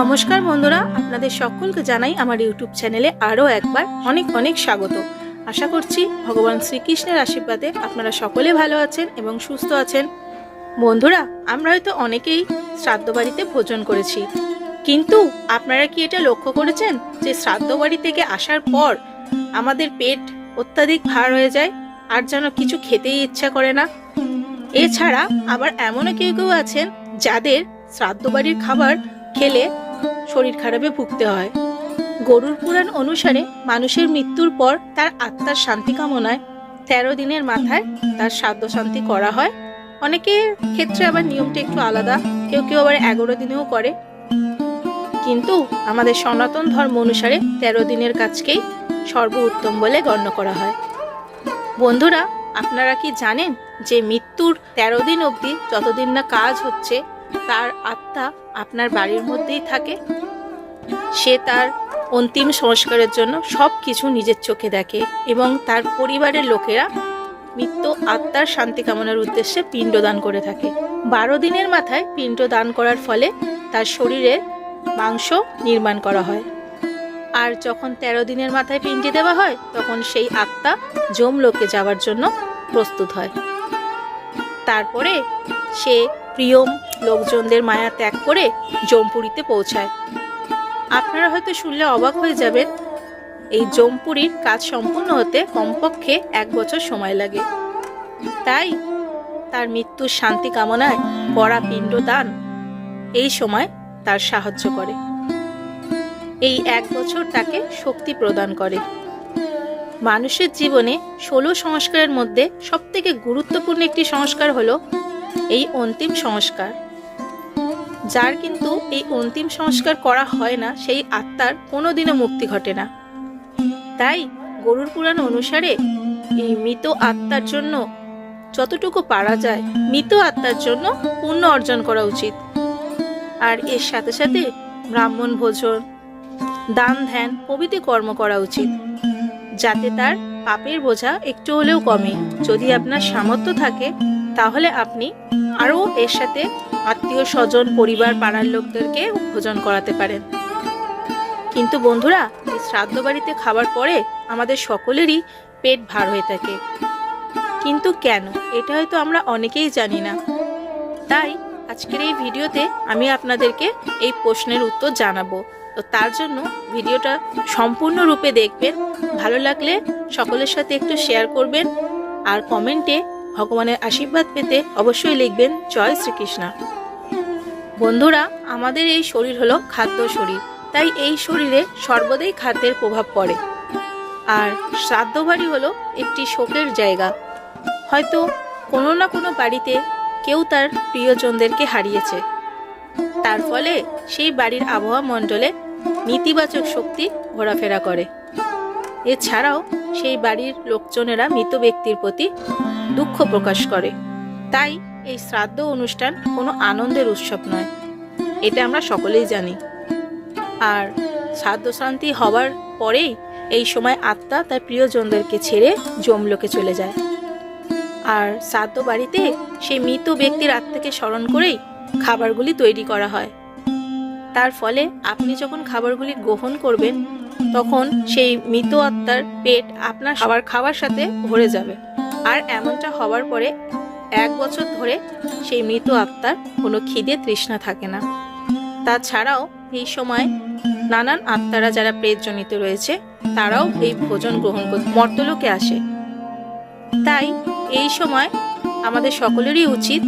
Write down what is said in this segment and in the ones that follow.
নমস্কার বন্ধুরা, আপনাদের সকলকে জানাই আমার ইউটিউব চ্যানেলে আরও একবার অনেক অনেক স্বাগত। আশা করছি ভগবান শ্রীকৃষ্ণের আশীর্বাদে আপনারা সকলে ভালো আছেন এবং সুস্থ আছেন। বন্ধুরা, আমরা হয়তো অনেকেই শ্রাদ্ধ বাড়িতে ভোজন করেছি। কিন্তু আপনারা কি এটা লক্ষ্য করেছেন যে শ্রাদ্ধ বাড়ি থেকে আসার পর আমাদের পেট অত্যাধিক ভার হয়ে যায়, আর যেন কিছু খেতেই ইচ্ছা করে না? এছাড়া আবার এমনও কেউ কেউ আছেন যাদের শ্রাদ্ধ বাড়ির খাবার খেলে শরীর খারাপে ভুগতে হয়। গরুর পুরাণ অনুসারে মানুষের মৃত্যুর পর তার আত্মার শান্তি কামনায় তেরো দিনের মাথায় তার শ্রাদ্ধ শান্তি করা হয়। অনেকের ক্ষেত্রে আবার নিয়মটা একটু আলাদা, কেউ কেউ আবার এগারো দিনেও করে। কিন্তু আমাদের সনাতন ধর্ম অনুসারে তেরো দিনের কাজকেই সর্ব উত্তম বলে গণ্য করা হয়। বন্ধুরা, আপনারা কি জানেন যে মৃত্যুর তেরো দিন অবধি যতদিন না কাজ হচ্ছে তার আত্মা আপনার বাড়ির মধ্যেই থাকে। সে তার অন্তিম সংস্কারের জন্য সব কিছু নিজের চোখে দেখে এবং তার পরিবারের লোকেরা মৃত্যু আত্মার শান্তি কামনার উদ্দেশ্যে পিণ্ডদান করে থাকে। বারো দিনের মাথায় পিণ্ডদান করার ফলে তার শরীরে মাংস নির্মাণ করা হয়। আর যখন তেরো দিনের মাথায় পিণ্ডি দেওয়া হয়, তখন সেই আত্মা যমলোকে যাওয়ার জন্য প্রস্তুত হয়। তারপরে সে প্রিয় লোকজনদের মায়া ত্যাগ করে জমপুরিতে পৌঁছায়। আপনারা হয়তো শুনলে অবাক হয়ে যাবেন, এই জমপুরির কাজ সম্পূর্ণ হতে কমপক্ষে এক বছর সময় লাগে। তাই তার মৃত্যুর শান্তি কামনায় করা পিণ্ডদান এই সময় তার সাহায্য করে। এই এক বছর তাকে শক্তি প্রদান করে। মানুষের জীবনে ষোলো সংস্কারের মধ্যে সবথেকে গুরুত্বপূর্ণ একটি সংস্কার হলো এই অন্তিম সংস্কার। যার কিন্তু এই অন্তিম সংস্কার করা হয় না, সেই আত্মার কোনোদিনও মুক্তি ঘটে না। তাই গরুর পুরাণ অনুসারে এই মৃত আত্মার জন্য যতটুকু পারা যায়, মৃত আত্মার জন্য পুণ্য অর্জন করা উচিত। আর এর সাথে সাথে ব্রাহ্মণ ভোজন, দান ধ্যান, প্রভৃতি কর্ম করা উচিত। যাতে তার পাপের বোঝা একটু হলেও কমে। যদি আপনার সামর্থ্য থাকে তাহলে আপনি আরও এর সাথে আত্মীয় স্বজন পরিবার, পাড়ার লোকদেরকে ভোজন করাতে পারেন। কিন্তু বন্ধুরা, এই শ্রাদ্ধ বাড়িতে খাবার পরে আমাদের সকলেরই পেট ভার হয়ে থাকে। কিন্তু কেন? এটা হয়তো আমরা অনেকেই জানি না। তাই আজকের এই ভিডিওতে আমি আপনাদেরকে এই প্রশ্নের উত্তর জানাব। তো তার জন্য ভিডিওটা সম্পূর্ণরূপে দেখবেন। ভালো লাগলে সকলের সাথে একটু শেয়ার করবেন। আর কমেন্টে ভগবানের আশীর্বাদ পেতে অবশ্যই লিখবেন, জয় শ্রীকৃষ্ণ। বন্ধুরা, আমাদের এই শরীর হলো খাদ্য শরীর, তাই এই শরীরে সর্বদাই খাদ্যের প্রভাব পড়ে। আর শ্রাদ্ধ বাড়ি হলো একটি শোকের জায়গা। হয়তো কোনো না কোনো বাড়িতে কেউ তার প্রিয়জনদেরকে হারিয়েছে। তার ফলে সেই বাড়ির আবহাওয়া মণ্ডলে নেতিবাচক শক্তি ঘোরাফেরা করে। এছাড়াও সেই বাড়ির লোকজনেরা মৃত ব্যক্তির প্রতি দুঃখ প্রকাশ করে। তাই এই শ্রাদ্ধ অনুষ্ঠান কোনো আনন্দের উৎসব নয়। এটা আমরা সকলেই জানি। আর শ্রাদ্ধ শান্তি হবার পরেই এই সময় আত্মা তার প্রিয়জনদেরকে ছেড়ে জমলোকে চলে যায়। আর শ্রাদ্ধ বাড়িতে সেই মৃত ব্যক্তির আত্মাকে স্মরণ করেই খাবারগুলি তৈরি করা হয়। তার ফলে আপনি যখন খাবারগুলি গ্রহণ করবেন, তখন সেই মৃত আত্মার পেট আপনার খাবার খাওয়ার সাথে ভরে যাবে। আর এমনটা হওয়ার পরে এক বছর ধরে সেই মৃত আত্মার কোনো খিদে তৃষ্ণা থাকে না। তাছাড়াও এই সময় নানান আত্মারা যারা প্রেতজনিত রয়েছে, তারাও এই ভোজন গ্রহণ করতে মর্তলোকে আসে। তাই এই সময় আমাদের সকলেরই উচিত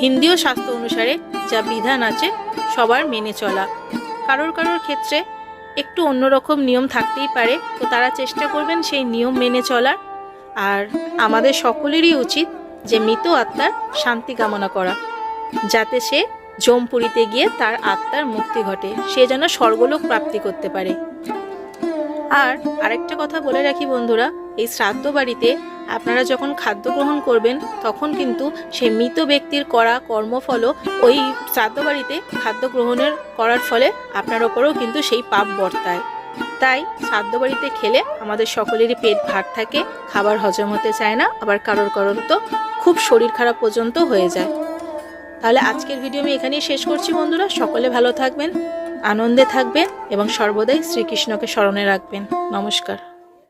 হিন্দিও স্বাস্থ্য অনুসারে যা বিধান আছে সবার মেনে চলা। কারোর কারোর ক্ষেত্রে একটু অন্যরকম নিয়ম থাকতেই পারে, তো তারা চেষ্টা করবেন সেই নিয়ম মেনে চলার। আর আমাদের সকলেরই উচিত যে মৃত আত্মার শান্তি কামনা করা, যাতে সে জমপুরিতে গিয়ে তার আত্মার মুক্তি ঘটে, সে যেন স্বর্গলোক প্রাপ্তি করতে পারে। আর আরেকটা কথা বলে রাখি বন্ধুরা, এই শ্রাদ্ধ বাড়িতে আপনারা যখন খাদ্য গ্রহণ করবেন, তখন কিন্তু সেই মৃত ব্যক্তির করা কর্মফলও ওই শ্রাদ্ধ বাড়িতে খাদ্য গ্রহণের করার ফলে আপনার ওপরেও কিন্তু সেই পাপ বর্তায়। তাই শ্রাদ্ধ বাড়িতে খেলে আমাদের সকলেরই পেট ভার থাকে, খাবার হজম হতে চায় না, আবার কারোর কারোর তো খুব শরীর খারাপ পর্যন্ত হয়ে যায়। তাহলে আজকের ভিডিও আমি এখানেই শেষ করছি বন্ধুরা। সকলে ভালো থাকবেন, আনন্দে থাকবেন এবং সর্বদাই শ্রীকৃষ্ণকে স্মরণে রাখবেন। নমস্কার।